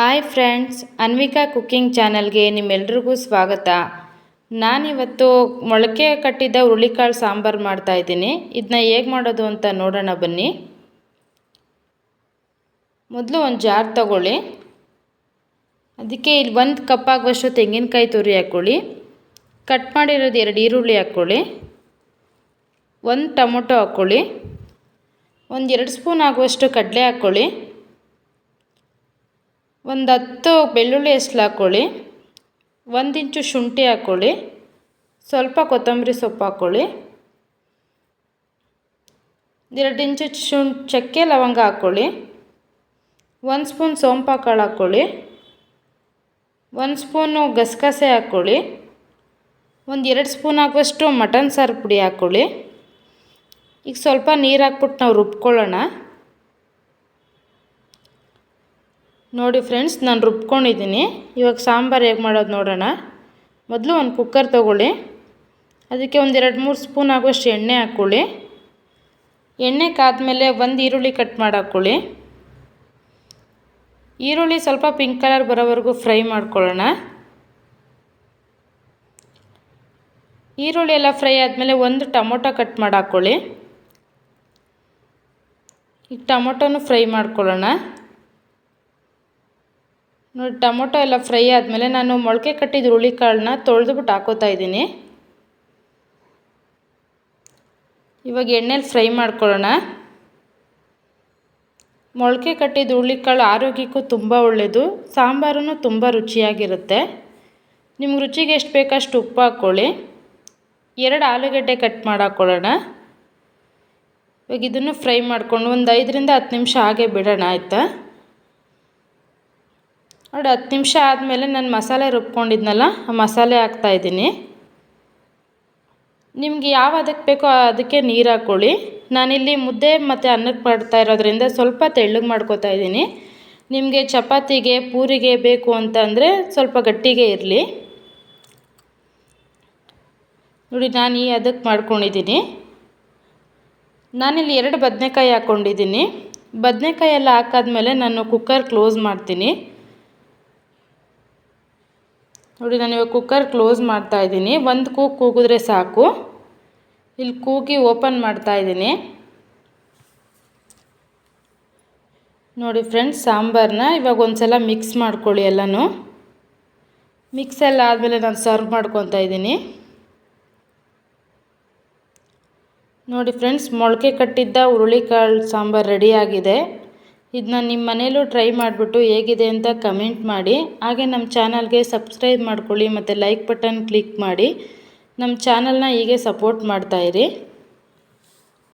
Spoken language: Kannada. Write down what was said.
ಹಾಯ್ ಫ್ರೆಂಡ್ಸ್, ಅನ್ವಿಕಾ ಕುಕ್ಕಿಂಗ್ ಚಾನಲ್ಗೆ ನಿಮ್ಮೆಲ್ರಿಗೂ ಸ್ವಾಗತ. ನಾನಿವತ್ತು ಮೊಳಕೆ ಕಟ್ಟಿದ್ದ ಹುರುಳಿಕಾಳು ಸಾಂಬಾರು ಮಾಡ್ತಾಯಿದ್ದೀನಿ ಇದನ್ನ ಹೇಗೆ ಮಾಡೋದು ಅಂತ ನೋಡೋಣ ಬನ್ನಿ. ಮೊದಲು ಒಂದು ಜಾರ್ ತಗೊಳ್ಳಿ. ಅದಕ್ಕೆ ಇಲ್ಲಿ ಒಂದು ಕಪ್ ಆಗುವಷ್ಟು ತೆಂಗಿನಕಾಯಿ ತುರಿ ಹಾಕ್ಕೊಳ್ಳಿ ಕಟ್ ಮಾಡಿರೋದು ಎರಡು ಈರುಳ್ಳಿ ಹಾಕ್ಕೊಳ್ಳಿ ಒಂದು ಟೊಮೊಟೊ ಹಾಕ್ಕೊಳ್ಳಿ ಒಂದು ಎರಡು ಸ್ಪೂನ್ ಆಗುವಷ್ಟು ಕಡಲೆ ಹಾಕ್ಕೊಳ್ಳಿ ಒಂದು ಹತ್ತು ಬೆಳ್ಳುಳ್ಳಿ ಹೆಸ್ಲು ಹಾಕ್ಕೊಳ್ಳಿ ಒಂದು ಇಂಚು ಶುಂಠಿ ಹಾಕ್ಕೊಳ್ಳಿ ಸ್ವಲ್ಪ ಕೊತ್ತಂಬರಿ ಸೊಪ್ಪು ಹಾಕ್ಕೊಳ್ಳಿ ಎರಡು ಇಂಚು ಶುಂ, ಚಕ್ಕೆ ಲವಂಗ ಹಾಕ್ಕೊಳ್ಳಿ ಒಂದು ಸ್ಪೂನ್ ಸೋಂಪು ಕಾಳು ಹಾಕ್ಕೊಳ್ಳಿ ಒಂದು ಸ್ಪೂನು ಗಸಗಸೆ ಹಾಕ್ಕೊಳ್ಳಿ ಒಂದು ಎರಡು ಸ್ಪೂನ್ ಹಾಕುವಷ್ಟು ಮಟನ್ ಸಾರು ಪುಡಿ ಹಾಕ್ಕೊಳ್ಳಿ ಈಗ ಸ್ವಲ್ಪ ನೀರು ಹಾಕ್ಬಿಟ್ಟು ನಾವು ರುಬ್ಕೊಳ್ಳೋಣ. ನೋಡಿ ಫ್ರೆಂಡ್ಸ್, ನಾನು ರುಬ್ಕೊಂಡಿದ್ದೀನಿ. ಇವಾಗ ಸಾಂಬಾರು ಹೇಗೆ ಮಾಡೋದು ನೋಡೋಣ. ಮೊದಲು ಒಂದು ಕುಕ್ಕರ್ ತೊಗೊಳ್ಳಿ. ಅದಕ್ಕೆ ಒಂದು ಎರಡು ಮೂರು ಸ್ಪೂನ್ ಆಗುವಷ್ಟು ಎಣ್ಣೆ ಹಾಕ್ಕೊಳ್ಳಿ. ಎಣ್ಣೆ ಕಾದಮೇಲೆ ಒಂದು ಈರುಳ್ಳಿ ಕಟ್ ಮಾಡಿ ಹಾಕ್ಕೊಳ್ಳಿ ಈರುಳ್ಳಿ ಸ್ವಲ್ಪ ಪಿಂಕ್ ಕಲರ್ ಬರೋವರೆಗೂ ಫ್ರೈ ಮಾಡ್ಕೊಳ್ಳೋಣ. ಈರುಳ್ಳಿ ಎಲ್ಲ ಫ್ರೈ ಆದಮೇಲೆ ಒಂದು ಟೊಮೊಟೊ ಕಟ್ ಮಾಡಿ ಹಾಕ್ಕೊಳ್ಳಿ ಈಗ ಟೊಮೊಟೊನು ಫ್ರೈ ಮಾಡ್ಕೊಳ್ಳೋಣ. ನೋಡಿ, ಟೊಮೊಟೊ ಎಲ್ಲ ಫ್ರೈ ಆದಮೇಲೆ ನಾನು ಮೊಳಕೆ ಕಟ್ಟಿದ ಹುರುಳಿಕಾಳನ್ನ ತೊಳೆದುಬಿಟ್ಟು ಹಾಕೋತಾ ಇದ್ದೀನಿ. ಇವಾಗ ಎಣ್ಣೆಲಿ ಫ್ರೈ ಮಾಡ್ಕೊಳ್ಳೋಣ. ಮೊಳಕೆ ಕಟ್ಟಿದ ಹುರುಳಿಕಾಳು ಆರೋಗ್ಯಕ್ಕೂ ತುಂಬ ಒಳ್ಳೆಯದು ಸಾಂಬಾರು ತುಂಬ ರುಚಿಯಾಗಿರುತ್ತೆ. ನಿಮ್ಗೆ ರುಚಿಗೆ ಎಷ್ಟು ಬೇಕಷ್ಟು ಉಪ್ಪು ಹಾಕ್ಕೊಳ್ಳಿ. ಎರಡು ಆಲೂಗಡ್ಡೆ ಕಟ್ ಮಾಡಿ ಹಾಕ್ಕೊಳ್ಳೋಣ ಇವಾಗ ಇದನ್ನು ಫ್ರೈ ಮಾಡಿಕೊಂಡು ಒಂದು ಐದರಿಂದ ಹತ್ತು ನಿಮಿಷ ಹಾಗೆ ಬಿಡೋಣ, ಆಯಿತಾ? ನೋಡಿ, ಹತ್ತು ನಿಮಿಷ ಆದಮೇಲೆ ನಾನು ಮಸಾಲೆ ರುಬ್ಕೊಂಡಿದ್ನಲ್ಲ, ಆ ಮಸಾಲೆ ಹಾಕ್ತಾಯಿದ್ದೀನಿ ನಿಮಗೆ ಯಾವ ಅದಕ್ಕೆ ಬೇಕೋ ಅದಕ್ಕೆ ನೀರು ಹಾಕ್ಕೊಳ್ಳಿ ನಾನಿಲ್ಲಿ ಮುದ್ದೆ ಮತ್ತು ಅನ್ನಕ್ಕೆ ಮಾಡ್ತಾ ಇರೋದ್ರಿಂದ ಸ್ವಲ್ಪ ತೆಳ್ಳಗೆ ಮಾಡ್ಕೋತಾ ಇದ್ದೀನಿ. ನಿಮಗೆ ಚಪಾತಿಗೆ, ಪೂರಿಗೆ ಬೇಕು ಅಂತಂದರೆ ಸ್ವಲ್ಪ ಗಟ್ಟಿಗೆ ಇರಲಿ. ನೋಡಿ, ನಾನು ಈ ಅದಕ್ಕೆ ಮಾಡ್ಕೊಂಡಿದ್ದೀನಿ. ನಾನಿಲ್ಲಿ ಎರಡು ಬದನೆಕಾಯಿ ಹಾಕ್ಕೊಂಡಿದ್ದೀನಿ ಬದನೆಕಾಯಿ ಎಲ್ಲ ಹಾಕಾದ್ಮೇಲೆ ನಾನು ಕುಕ್ಕರ್ ಕ್ಲೋಸ್ ಮಾಡ್ತೀನಿ. ನೋಡಿ, ನಾನು ಇವಾಗ ಕುಕ್ಕರ್ ಕ್ಲೋಸ್ ಮಾಡ್ತಾ ಇದ್ದೀನಿ. ಒಂದು ಕೂಗು ಕೂಗಿದ್ರೆ ಸಾಕು. ಇಲ್ಲಿ ಕೂಗಿ ಓಪನ್ ಮಾಡ್ತಾ ಇದ್ದೀನಿ. ನೋಡಿ ಫ್ರೆಂಡ್ಸ್ ಸಾಂಬಾರನ್ನ ಇವಾಗ ಒಂದು ಸಲ ಮಿಕ್ಸ್ ಮಾಡ್ಕೊಳ್ಳಿ ಎಲ್ಲನೂ. ಮಿಕ್ಸ್ ಎಲ್ಲ ಆದಮೇಲೆ ನಾನು ಸರ್ವ್ ಮಾಡ್ಕೊತಾ ಇದ್ದೀನಿ. ನೋಡಿ ಫ್ರೆಂಡ್ಸ್ ಮೊಳಕೆ ಕಟ್ಟಿದ್ದ ಹುರುಳಿಕಾಳು ಸಾಂಬಾರು ರೆಡಿಯಾಗಿದೆ ಇದನ್ನ ನಿಮ್ಮ ಮನೇಲೂ ಟ್ರೈ ಮಾಡಿಬಿಟ್ಟು ಹೇಗಿದೆ ಅಂತ ಕಮೆಂಟ್ ಮಾಡಿ. ಹಾಗೆ ನಮ್ಮ ಚಾನಲ್ಗೆ ಸಬ್ಸ್ಕ್ರೈಬ್ ಮಾಡ್ಕೊಳ್ಳಿ ಮತ್ತು ಲೈಕ್ ಬಟನ್ ಕ್ಲಿಕ್ ಮಾಡಿ. ನಮ್ಮ ಚಾನಲ್ನ ಹೀಗೆ ಸಪೋರ್ಟ್ ಮಾಡ್ತಾಯಿರಿ